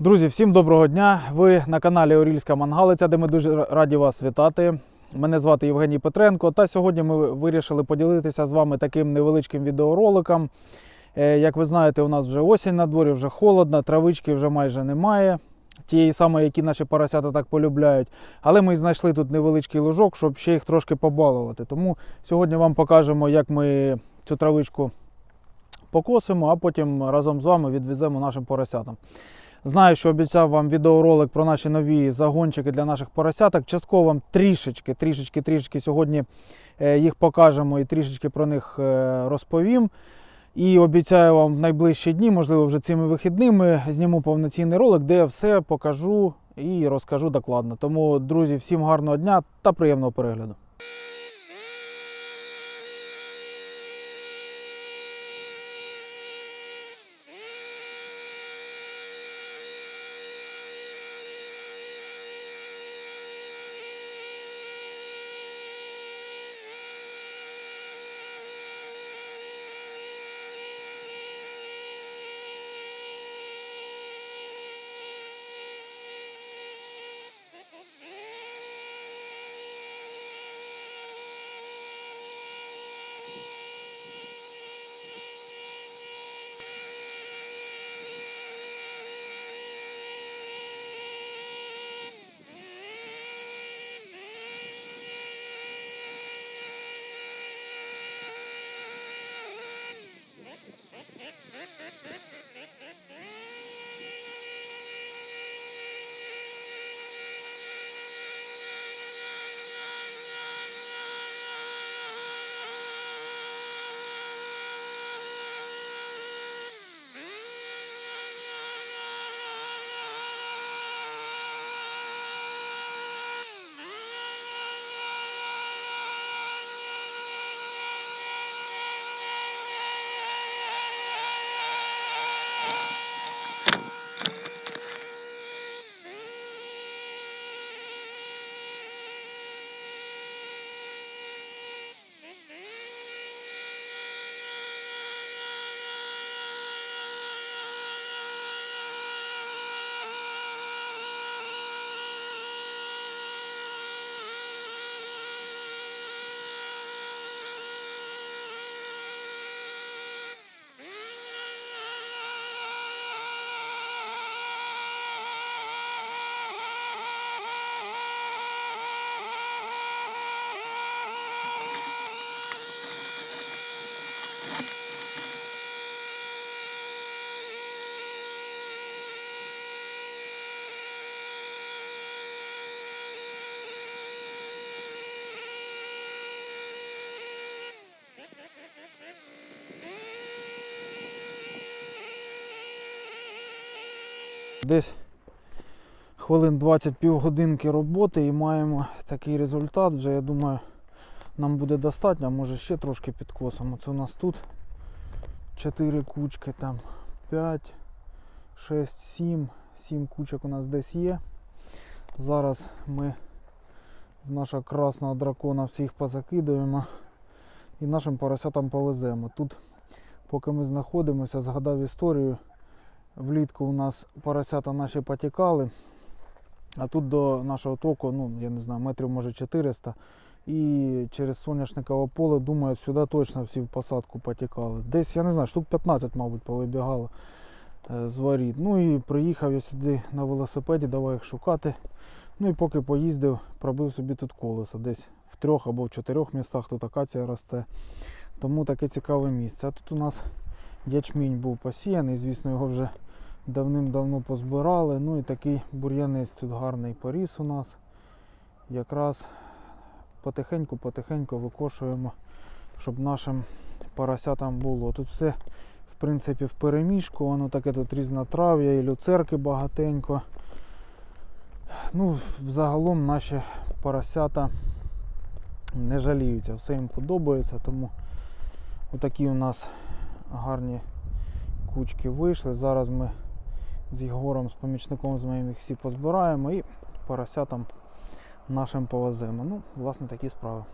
Друзі, всім доброго дня! Ви на каналі Орільська Мангалиця, де ми дуже раді вас вітати. Мене звати Євгеній Петренко. Та сьогодні ми вирішили поділитися з вами таким невеличким відеороликом. Е, Як ви знаєте, у нас вже осінь на дворі, вже холодно, травички вже майже немає. Тієї самої, які наші поросята так полюбляють. Але ми знайшли тут невеличкий лужок, щоб ще їх трошки побалувати. Тому сьогодні вам покажемо, як ми цю травичку покосимо, а потім разом з вами відвеземо нашим поросятам. Знаю, що обіцяв вам відеоролик про наші нові загончики для наших поросяток. Частково вам трішечки, трішечки, трішечки сьогодні е, їх покажемо і трішечки про них е, розповім. І обіцяю вам в найближчі дні, можливо, вже цими вихідними, зніму повноцінний ролик, де я все покажу і розкажу докладно. Тому, друзі, всім гарного дня та приємного перегляду. Десь хвилин 20 півгодинки роботи і маємо такий результат. Вже я думаю, нам буде достатньо, може ще трошки підкосимо. Це у нас тут 4 кучки, там 5, 6, 7. 7 кучок у нас десь є. Зараз ми в нашого красного дракона всіх позакидуємо і нашим поросятам повеземо. Тут, поки ми знаходимося, згадав історію. Влітку у нас поросята наші потікали, а тут до нашого току, ну, я не знаю, метрів може 400. І через соняшникове поле, думаю, сюди точно всі в посадку потікали. Десь, я не знаю, штук 15, мабуть, повибігало е, з воріт. Ну і приїхав я сюди на велосипеді, давай їх шукати. Ну і поки поїздив, пробив собі тут колесо. Десь в трьох або в чотирьох містах тут акація росте. Тому таке цікаве місце. А тут у нас ячмінь був посіяний, звісно, його вже давним-давно позбирали. Ну і такий бур'янець тут гарний поріс у нас. Якраз потихеньку-потихеньку викошуємо, щоб нашим поросятам було. Тут все, в принципі, в переміжку, воно таке тут різнотрав'я і люцерки багатенько. Ну, взагалом наші поросята не жаліються, все їм подобається, тому отакі у нас гарні кучки вийшли. Зараз ми з Єгором, з помічником з моїм їх всі позбираємо і поросятам нашим повеземо. Ну, власне, такі справи.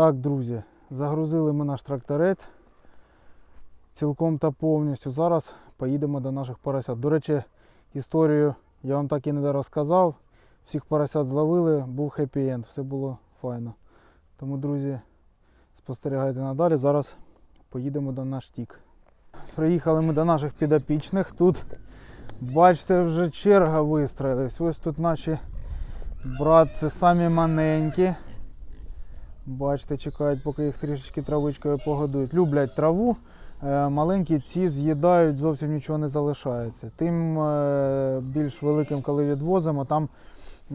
Так, друзі, загрузили ми наш тракторець цілком та повністю. Зараз поїдемо до наших поросят. До речі, історію я вам так і не розказав. Всіх поросят зловили, був хеппі-енд, все було файно. Тому, друзі, спостерігайте надалі. Зараз поїдемо до наш тік. Приїхали ми до наших підопічних. Тут, бачите, вже черга вистроїлась. Ось тут наші братці самі маленькі. Бачите, чекають, поки їх трішечки травичкою погодують. Люблять траву. Е, Маленькі ці з'їдають, зовсім нічого не залишається. Тим е, більш великим, коли відвозимо, там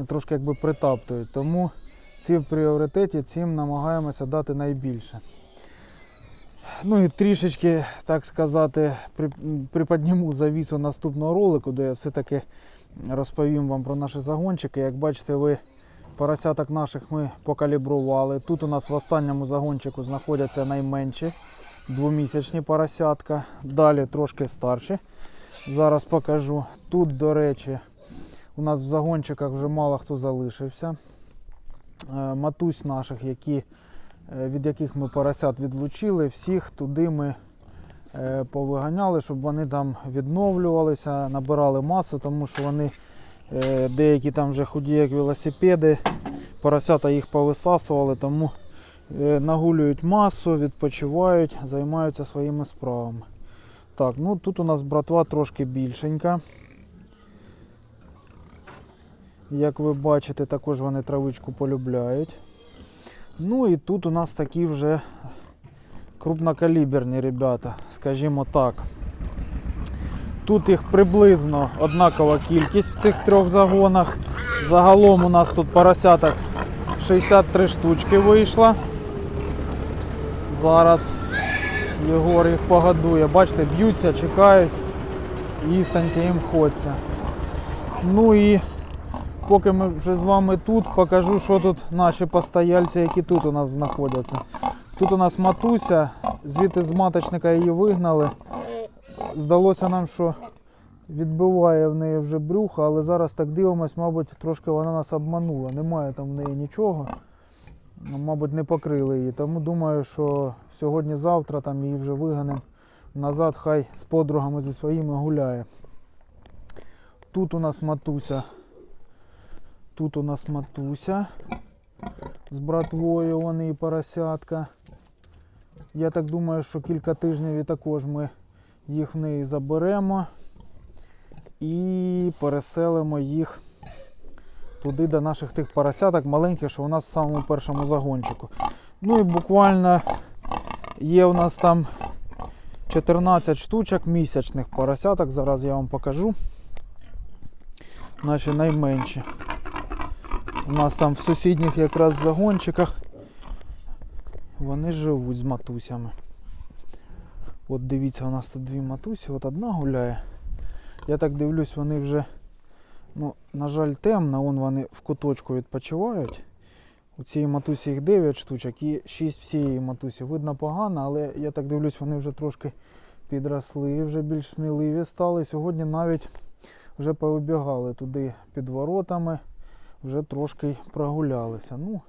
трошки якби притаптують. Тому ці в пріоритеті, цим намагаємося дати найбільше. Ну і трішечки, так сказати, при- приподніму завісу наступного ролику, де я все-таки розповім вам про наші загончики. Як бачите, ви поросяток наших ми покалібрували. Тут у нас в останньому загончику знаходяться найменші двомісячні поросятка. Далі трошки старші. Зараз покажу. Тут, до речі, у нас в загончиках вже мало хто залишився. Е, Матусь наших, які, е, від яких ми поросят відлучили, всіх туди ми е, повиганяли, щоб вони там відновлювалися, набирали масу, тому що вони деякі там вже худі, як велосипеди, поросята їх повисасували, тому е, нагулюють масу, відпочивають, займаються своїми справами. Так, ну тут у нас братва трошки більшенька. Як ви бачите, також вони травичку полюбляють. Ну і тут у нас такі вже крупнокаліберні ребята, скажімо так. Тут їх приблизно однакова кількість в цих трьох загонах. Загалом у нас тут поросяток 63 штучки вийшло. Зараз Єгор їх погодує. Бачите, б'ються, чекають, їстеньки їм хочеться. Ну і поки ми вже з вами тут, покажу, що тут наші постояльці, які тут у нас знаходяться. Тут у нас матуся, звідти з маточника її вигнали. Здалося нам, що відбиває в неї вже брюхо, але зараз так дивимось, мабуть, трошки вона нас обманула. Немає там в неї нічого. Ну, Мабуть, не покрили її. Тому думаю, що сьогодні-завтра там її вже виганемо назад, хай з подругами зі своїми гуляє. Тут у нас матуся. Тут у нас матуся з братвою, вони і поросятка. Я так думаю, що кілька тижнів і також ми їх в неї заберемо і переселимо їх туди до наших тих поросяток маленьких, що у нас в самому першому загончику. Ну і буквально є у нас там 14 штучок місячних поросяток. Зараз я вам покажу. Наші найменші. У нас там в сусідніх якраз загончиках вони живуть з матусями. От дивіться, у нас тут дві матусі, от одна гуляє. Я так дивлюсь, вони вже, ну, на жаль, темно, вон вони в куточку відпочивають. У цієї матусі їх 9 штучок і 6 всієї матусі. Видно погано, але я так дивлюсь, вони вже трошки підросли, вже більш сміливі стали. Сьогодні навіть вже повибігали туди під воротами, вже трошки прогулялися. Ну,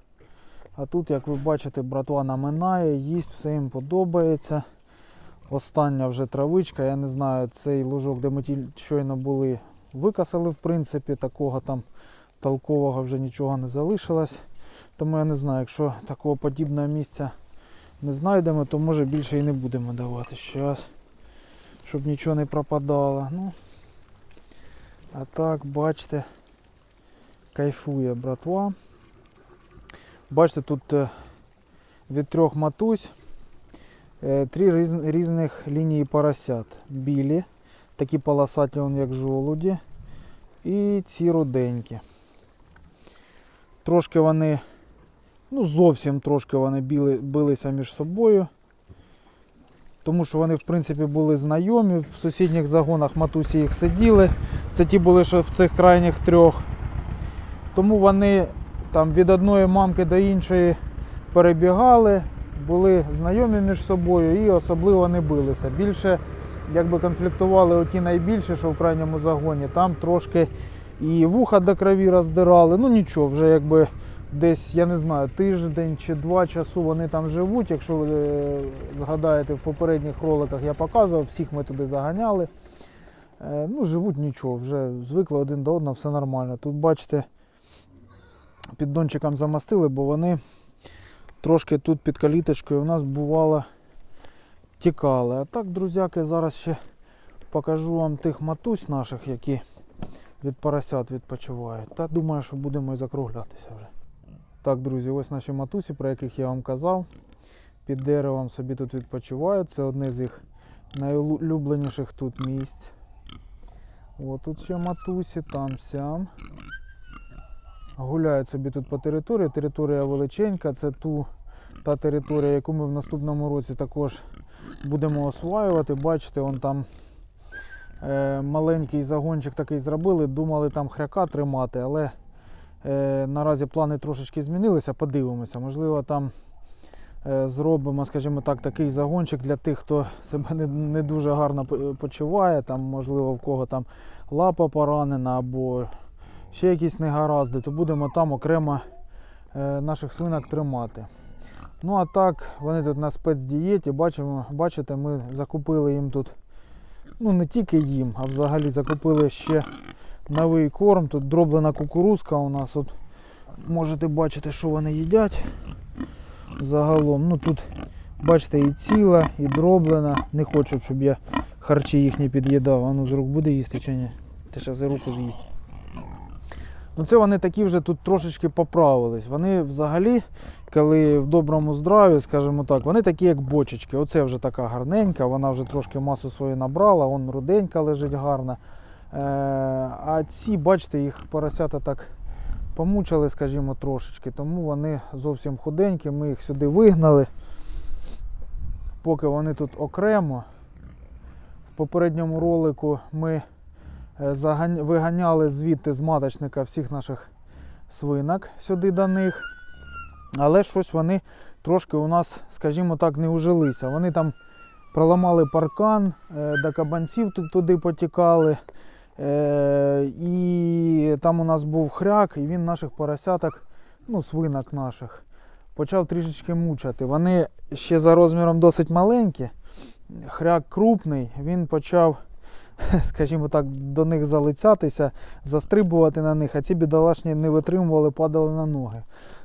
а тут, як ви бачите, братва наминає, їсть, все їм подобається. Остання вже травичка, я не знаю, цей лужок, де ми щойно були, викасали, в принципі, такого там толкового вже нічого не залишилось. Тому я не знаю, якщо такого подібного місця не знайдемо, то може більше і не будемо давати щас, щоб нічого не пропадало. Ну, а так, бачите, кайфує братва. Бачите, тут е, від трьох матусь три різних лінії поросят. Білі, такі полосаті, як жолуді, і ці руденькі. Трошки вони, ну зовсім трошки вони біли, билися між собою. Тому що вони, в принципі, були знайомі. В сусідніх загонах матусі їх сиділи. Це ті були, що в цих крайніх трьох. Тому вони там від одної мамки до іншої перебігали, були знайомі між собою і особливо не билися. Більше якби конфліктували оті найбільші, що в крайньому загоні, там трошки і вуха до крові роздирали. Ну нічого, вже якби десь, я не знаю, тиждень чи два часу вони там живуть. Якщо ви е, згадаєте, в попередніх роликах я показував, всіх ми туди заганяли. Е, Ну, живуть нічого, вже звикли один до одного, все нормально. Тут бачите, піддончиком замастили, бо вони трошки тут під каліточкою у нас бувало тікали. А так, друзяки, зараз ще покажу вам тих матусь наших, які від поросят відпочивають. Та думаю, що будемо і закруглятися вже. Так, друзі, ось наші матусі, про яких я вам казав. Під деревом собі тут відпочивають. Це одне з їх найулюбленіших тут місць. О, тут ще матусі, там сям. Гуляють собі тут по території. Територія величенька, це ту, та територія, яку ми в наступному році також будемо осваювати. Бачите, он там е, маленький загончик такий зробили. Думали там хряка тримати, але е, наразі плани трошечки змінилися. Подивимося. Можливо, там е, зробимо, скажімо так, такий загончик для тих, хто себе не, не дуже гарно почуває. Там, можливо, в кого там лапа поранена або ще якісь негаразди, то будемо там окремо е, наших свинок тримати. Ну а так, вони тут на спецдієті. Бачимо, бачите, ми закупили їм тут, ну не тільки їм, а взагалі закупили ще новий корм. Тут дроблена кукурузка у нас. От можете бачити, що вони їдять. Загалом. Ну тут, бачите, і ціла, і дроблена. Не хочуть, щоб я харчі їхні під'їдав. А ну з рук буде їсти чи ні? Ти ще за руку з'їсть. Ну це вони такі вже тут трошечки поправились. Вони взагалі, коли в доброму здраві, скажімо так, вони такі як бочечки. Оце вже така гарненька, вона вже трошки масу свою набрала, вон руденька лежить гарна. Е, а ці, бачите, їх поросята так помучили, скажімо, трошечки, тому вони зовсім худенькі. Ми їх сюди вигнали. Поки вони тут окремо. В попередньому ролику ми виганяли звідти з маточника всіх наших свинок сюди до них. Але щось вони трошки у нас, скажімо так, не ужилися. Вони там проламали паркан, е, до кабанців туди потікали. Е, І там у нас був хряк, і він наших поросяток, ну, свинок наших, почав трішечки мучати. Вони ще за розміром досить маленькі. Хряк крупний, він почав, скажімо так, до них залицятися, застрибувати на них, а ці бідолашні не витримували, падали на ноги.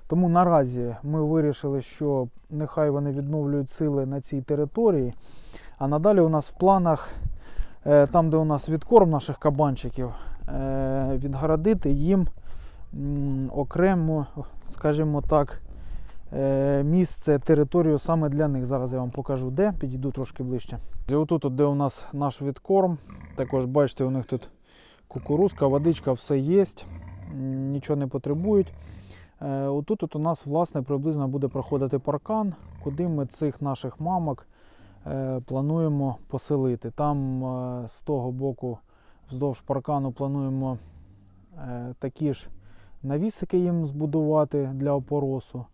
Тому наразі ми вирішили, що нехай вони відновлюють сили на цій території. А надалі у нас в планах, е, там, де у нас відкорм наших кабанчиків, е, відгородити їм окремо, скажімо так, місце, територію саме для них. Зараз я вам покажу де, підійду трошки ближче. І отут, от, де у нас наш відкорм, також бачите, у них тут кукурузка, водичка, все є, нічого не потребують. Е, Отут от у нас власне приблизно буде проходити паркан, куди ми цих наших мамок е, плануємо поселити. Там е, з того боку, вздовж паркану, плануємо е, такі ж навісики їм збудувати для опоросу.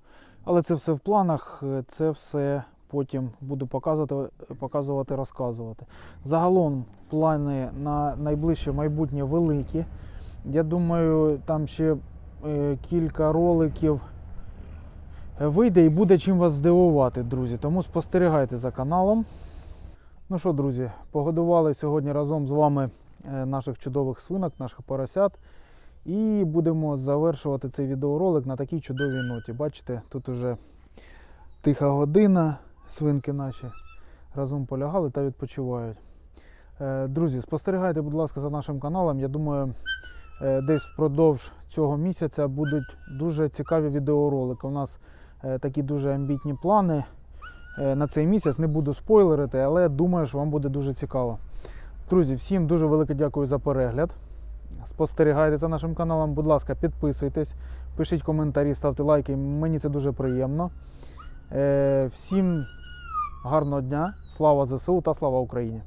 Але це все в планах, е, це все потім буду показувати, показувати, розказувати. Загалом плани на найближче майбутнє великі. Я думаю, там ще е, кілька роликів вийде і буде чим вас здивувати, друзі. Тому спостерігайте за каналом. Ну що, друзі, погодували сьогодні разом з вами е, наших чудових свинок, наших поросят. І будемо завершувати цей відеоролик на такій чудовій ноті. Бачите, тут уже тиха година, свинки наші разом полягали та відпочивають. Е, Друзі, спостерігайте, будь ласка, за нашим каналом. Я думаю, е, десь впродовж цього місяця будуть дуже цікаві відеоролики. У нас е, такі дуже амбітні плани на цей місяць. Не буду спойлерити, але думаю, що вам буде дуже цікаво. Друзі, всім дуже велике дякую за перегляд. Спостерігайте за нашим каналом, будь ласка, підписуйтесь, пишіть коментарі, ставте лайки. Мені це дуже приємно. Е, Всім гарного дня, слава ЗСУ та слава Україні!